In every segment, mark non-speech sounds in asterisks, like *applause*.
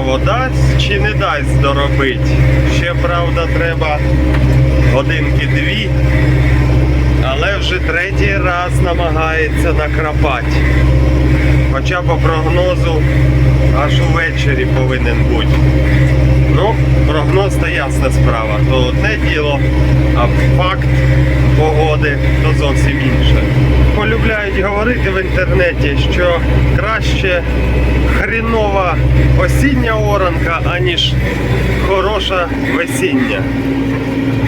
цікаво, дасть чи не дасть доробити. Ще, правда, треба годинки дві, але вже третій раз намагається накрапати. Хоча по прогнозу аж увечері повинен бути. Ну, прогноз то ясна справа. То одне діло, а факт погоди то зовсім інше. Полюбляють говорити в інтернеті, що краще хрінова осіння оранка, аніж хороша весіння.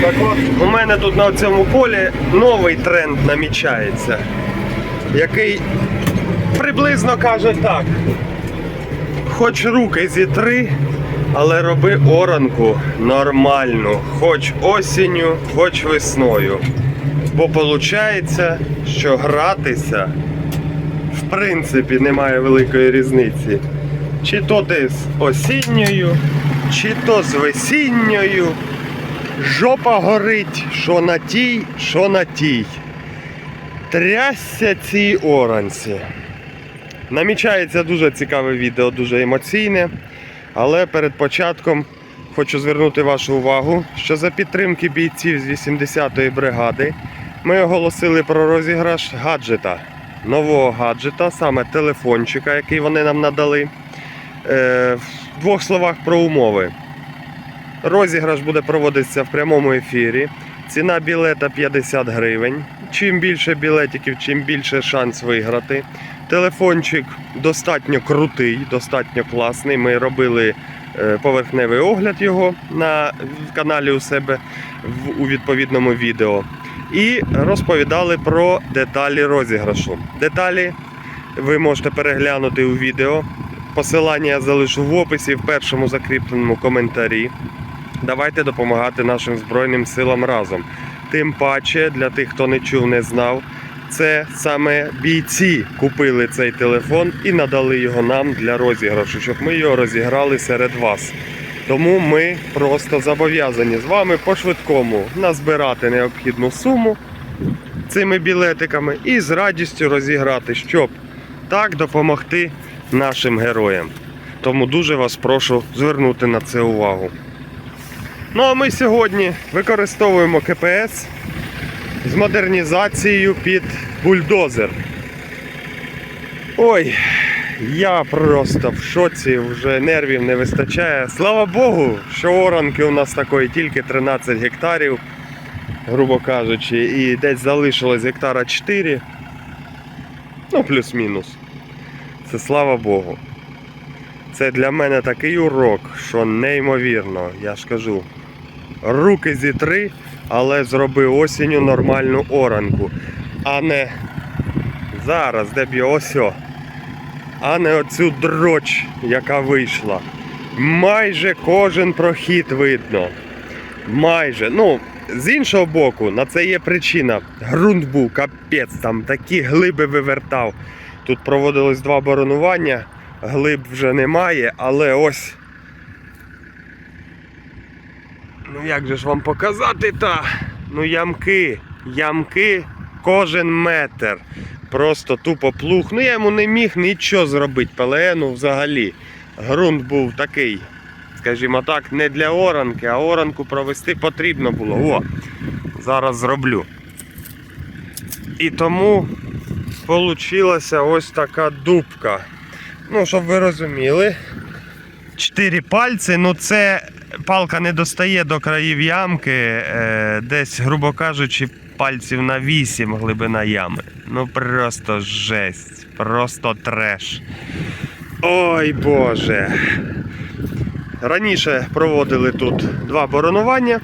Так от, у мене тут на цьому полі новий тренд намічається, який приблизно каже так. Хоч руки зітри, але роби оранку нормальну, хоч осінню, хоч весною. Бо виходить, що гратися в принципі немає великої різниці. Чи то ти з осінньою, чи то з весінньою. Жопа горить, що на тій, що на тій. Трясся цій оранці. Намічається дуже цікаве відео, дуже емоційне. Але перед початком хочу звернути вашу увагу, що за підтримки бійців з 80-ї бригади ми оголосили про розіграш гаджета. Нового гаджета, саме телефончика, який вони нам надали. Е, в двох словах про умови. Розіграш буде проводитися в прямому ефірі. Ціна білета 50 гривень. Чим більше білетиків, чим більше шанс виграти. Телефончик достатньо крутий, достатньо класний. Ми робили е, поверхневий огляд його на каналі у себе у відповідному відео. І розповідали про деталі розіграшу. Деталі ви можете переглянути у відео. Посилання я залишу в описі в першому закріпленому коментарі. Давайте допомагати нашим Збройним силам разом. Тим паче, для тих, хто не чув, не знав, це саме бійці купили цей телефон і надали його нам для розіграшу, щоб ми його розіграли серед вас. Тому ми просто зобов'язані з вами по-швидкому назбирати необхідну суму цими білетиками і з радістю розіграти, щоб так допомогти нашим героям. Тому дуже вас прошу звернути на це увагу. Ну а ми сьогодні використовуємо КПС з модернізацією під бульдозер. Ой, я просто в шоці, вже нервів не вистачає. Слава Богу, що оранки у нас такої тільки 13 гектарів, грубо кажучи, і десь залишилось гектара 4. Ну, плюс-мінус. Це слава Богу. Це для мене такий урок, що неймовірно, я ж кажу. Руки зітри, але зроби осінню нормальну оранку. А не зараз, де б його ось. А не оцю дроч, яка вийшла. Майже кожен прохід видно. Майже. Ну, з іншого боку, на це є причина. Грунт був, капець, там такі глиби вивертав. Тут проводилось два боронування, глиб вже немає, але ось. Ну як же ж вам показати та? Ну ямки, ямки кожен метр. Просто тупо плуг. Ну я йому не міг нічого зробити. ПЛНу взагалі. Грунт був такий, скажімо так, не для оранки, а оранку провести потрібно було. О, зараз зроблю. І тому получилася ось така дубка. Ну, щоб ви розуміли, чотири пальці, ну це палка не достає до країв ямки, е, десь, грубо кажучи, пальців на 8 глибина ями. Ну просто жесть, просто треш. Ой Боже. Раніше проводили тут два боронування.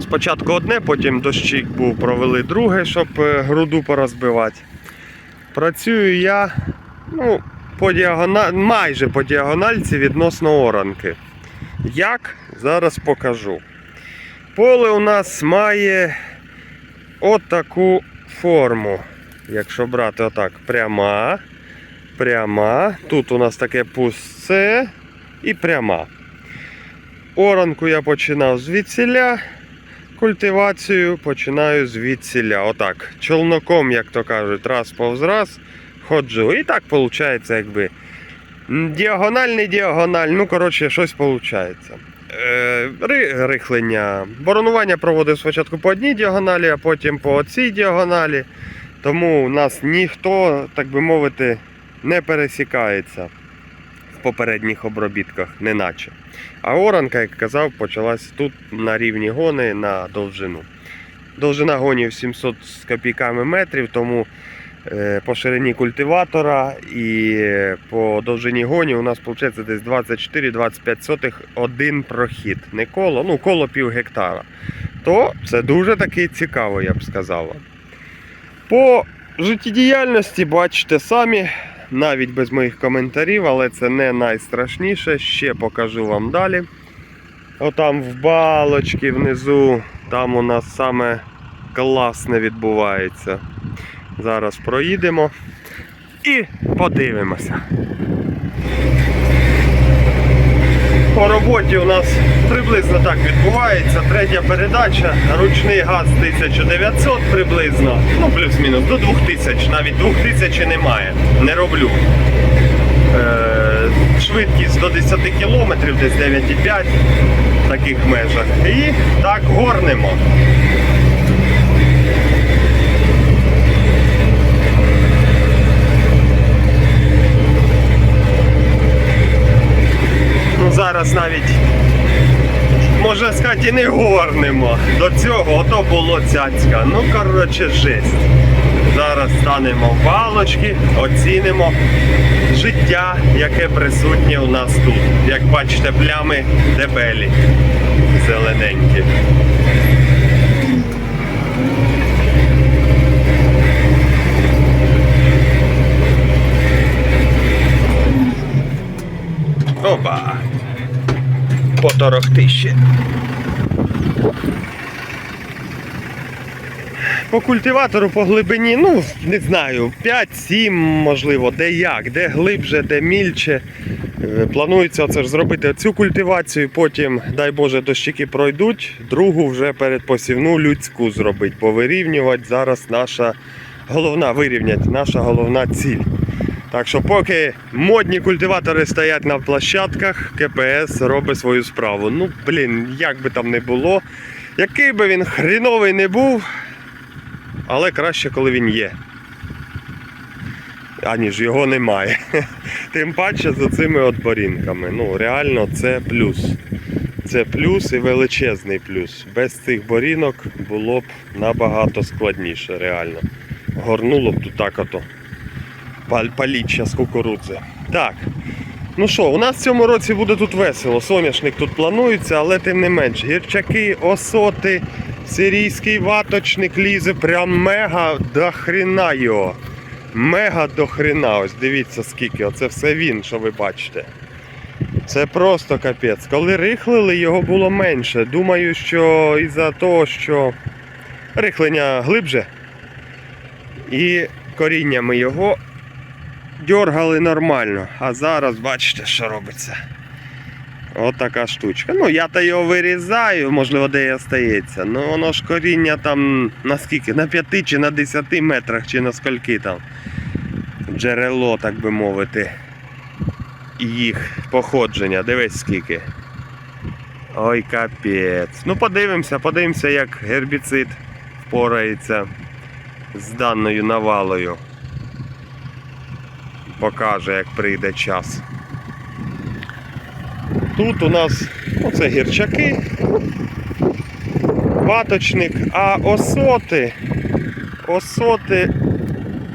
Спочатку одне, потім дощик був, провели друге, щоб е, груду порозбивати. Працюю я ну, по діагона... майже по діагональці відносно оранки. Як? Зараз покажу. Поле у нас має отаку форму. Якщо брати отак, пряма, пряма. Тут у нас таке пусте і пряма. Оранку я починав звідсіля. Культивацію починаю звідсіля. Отак. Чолноком, як то кажуть, раз повз раз ходжу. І так виходить, якби Діагональ, не діагональ, ну коротше, щось виходить. Е, рихлення. Боронування проводив спочатку по одній діагоналі, а потім по цій діагоналі. Тому у нас ніхто, так би мовити, не пересікається в попередніх обробітках, неначе. А оранка, як казав, почалась тут на рівні гони на довжину. Довжина гонів 700 з копійками метрів, тому по ширині культиватора і е, по довжині гонів у нас виходить десь 24-25 сотих один прохід. Не коло, ну коло пів гектара. То це дуже таки цікаво, я б сказав. По життєдіяльності бачите самі, навіть без моїх коментарів, але це не найстрашніше. Ще покажу вам далі. Отам в балочці внизу, там у нас саме класне відбувається. Зараз проїдемо і подивимося. По роботі у нас приблизно так відбувається. Третя передача, ручний газ 1900 приблизно, ну плюс-мінус до 2000, навіть 2000 немає, не роблю. Е, швидкість до 10 км, десь 9,5 в таких межах. І так горнемо. Ну, зараз навіть, можна сказати, і не горнемо. До цього ото було цяцька. Ну, коротше, жесть. Зараз станемо в балочки, оцінимо життя, яке присутнє у нас тут. Як бачите, плями дебелі, зелененькі. Опа! Поторохти ще. По культиватору по глибині, ну, не знаю, 5-7, можливо, де як, де глибше, де мільче. Е, Планується це ж зробити цю культивацію, потім, дай Боже, дощики пройдуть, другу вже передпосівну людську зробити, повирівнювати. Зараз наша головна вирівняти, наша головна ціль. Так що поки модні культиватори стоять на площадках, КПС робить свою справу. Ну, блін, як би там не було, який би він хріновий не був, але краще, коли він є. Аніж його немає. *laughs* Тим паче за цими от борінками. Ну, реально це плюс. Це плюс і величезний плюс. Без цих борінок було б набагато складніше, реально. Горнуло б тут так ото паліччя з кукурудзи. Так. Ну що, у нас в цьому році буде тут весело. Соняшник тут планується, але тим не менш. Гірчаки, осоти, сирійський ваточник лізе прям мега до хрена його. Мега до хрена. Ось дивіться скільки. Оце все він, що ви бачите. Це просто капець. Коли рихлили, його було менше. Думаю, що із-за того, що рихлення глибже. І коріннями його дергали нормально. А зараз бачите, що робиться. От така штучка. Ну, я то його вирізаю, можливо, де і остається. Ну воно ж коріння там на скільки? На 5 чи на 10 метрах, чи на скільки там. Джерело, так би мовити. Їх походження. Дивись скільки. Ой, капець. Ну подивимося, подивимося, як гербіцид впорається з даною навалою. Покаже, як прийде час. Тут у нас оце гірчаки, ваточник, а осоти, осоти,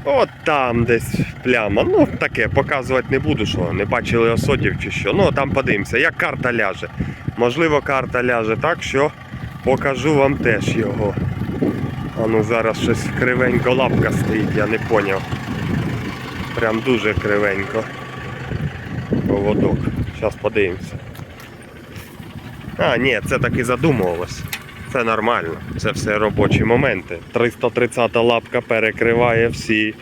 от там десь пляма. Ну, таке показувати не буду, що не бачили осотів чи що. Ну, там подивимося, як карта ляже. Можливо, карта ляже так, що покажу вам теж його. А ну зараз щось кривенько лапка стоїть, я не поняв. Прям дуже кривенько. Поводок. Зараз подивимося. А, ні, це так і задумувалось. Це нормально. Це все робочі моменти. 330 лапка перекриває всі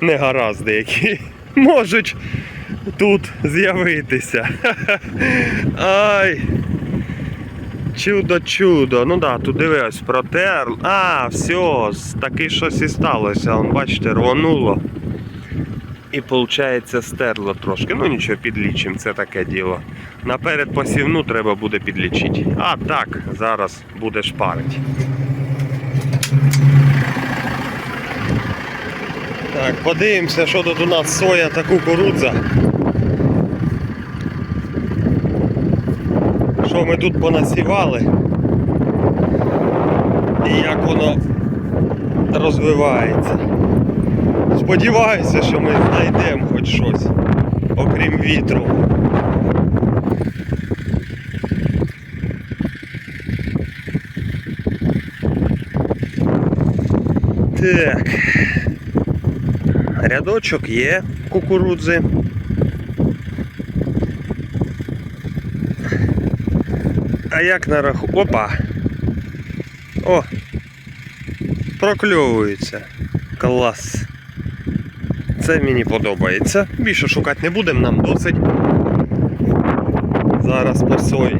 негаразди, які *laughs* можуть тут з'явитися. *laughs* Ай! Чудо, чудо. Ну да, тут дивись, протер. А, все, таки щось і сталося. Вон, бачите, рвонуло. І виходить стерло трошки. Ну нічого, підлічимо, це таке діло. Наперед посівну треба буде підлічити. А так, зараз буде шпарить. Так, подивимося, що тут у нас соя та кукурудза. Що ми тут понасівали? І як воно розвивається. Сподіваюся, що ми знайдемо хоч щось, окрім вітру. Так. Рядочок є кукурудзи. А як на раху... Опа! О! Прокльовується. Клас. Це мені подобається. Більше шукати не будемо, нам досить. Зараз по сої.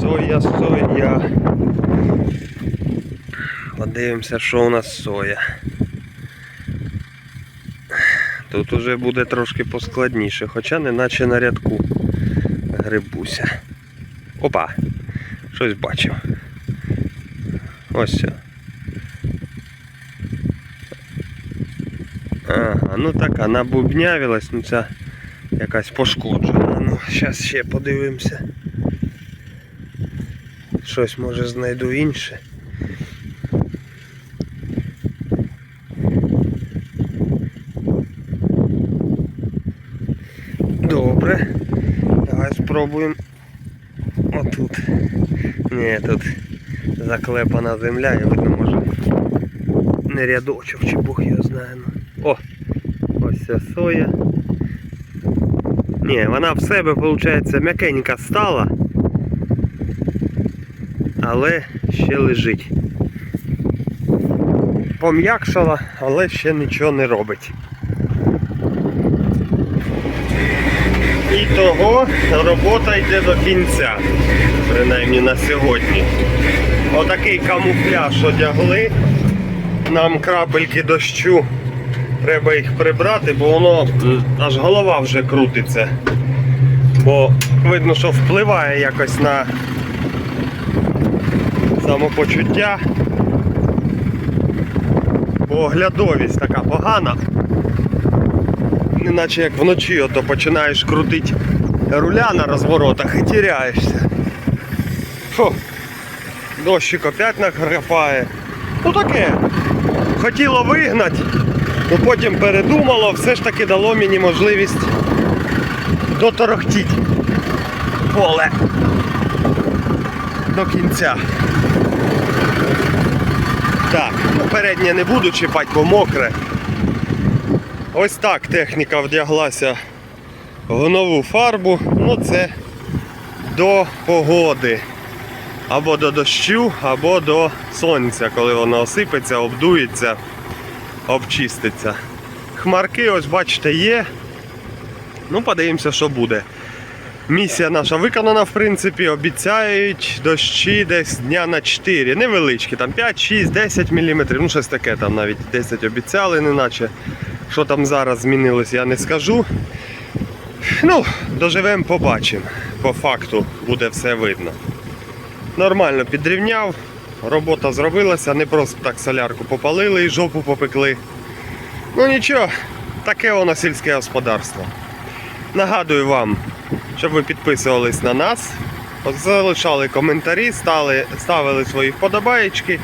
Соя, соя. Подивимося, що у нас соя. Тут уже буде трошки поскладніше, хоча не наче на рядку грибуся. Опа! Щось бачив. Ось. це. Ага, ну така набубнявилась, ну ця якась пошкоджена. Ну, зараз ще подивимося. Щось може знайду інше. Добре. Давай спробуємо. Отут. Ні, тут заклепана земля, і видно може не рядочок, чи Бог його знає. О! Ось ця соя. Ні, вона в себе, виходить, м'якенька стала, але ще лежить. Пом'якшала, але ще нічого не робить. І того робота йде до кінця, принаймні на сьогодні. Отакий камуфляж одягли. Нам крапельки дощу. Треба їх прибрати, бо воно аж голова вже крутиться. Бо видно, що впливає якось на самопочуття. Бо оглядовість така погана. Неначе як вночі ото починаєш крутити руля на розворотах і тіряєшся. Фу. Дощик опять нахрапає. Ну таке. Хотіло вигнати, але потім передумало, все ж таки дало мені можливість доторохтіти поле до кінця. Так, ну, переднє не буду чіпати, бо мокре. Ось так техніка вдяглася в нову фарбу. Ну це до погоди. Або до дощу, або до сонця, коли воно осипеться, обдується, обчиститься. Хмарки, ось бачите, є. Ну, подивимося, що буде. Місія наша виконана, в принципі, обіцяють дощі десь дня на 4. Невеличкі, там 5, 6, 10 мм, ну щось таке, там навіть 10 обіцяли, неначе. Що там зараз змінилось, я не скажу. Ну, доживемо, побачимо. По факту буде все видно. Нормально підрівняв, робота зробилася, не просто так солярку попалили і жопу попекли. Ну нічого, таке воно сільське господарство. Нагадую вам, щоб ви підписувались на нас, залишали коментарі, стали, ставили свої вподобаєчки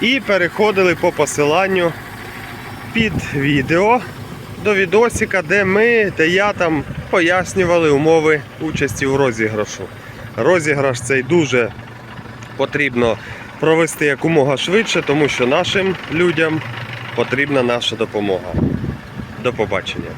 і переходили по посиланню під відео до відосика, де ми, де я там пояснювали умови участі у розіграшу. Розіграш цей дуже потрібно провести якомога швидше, тому що нашим людям потрібна наша допомога. До побачення.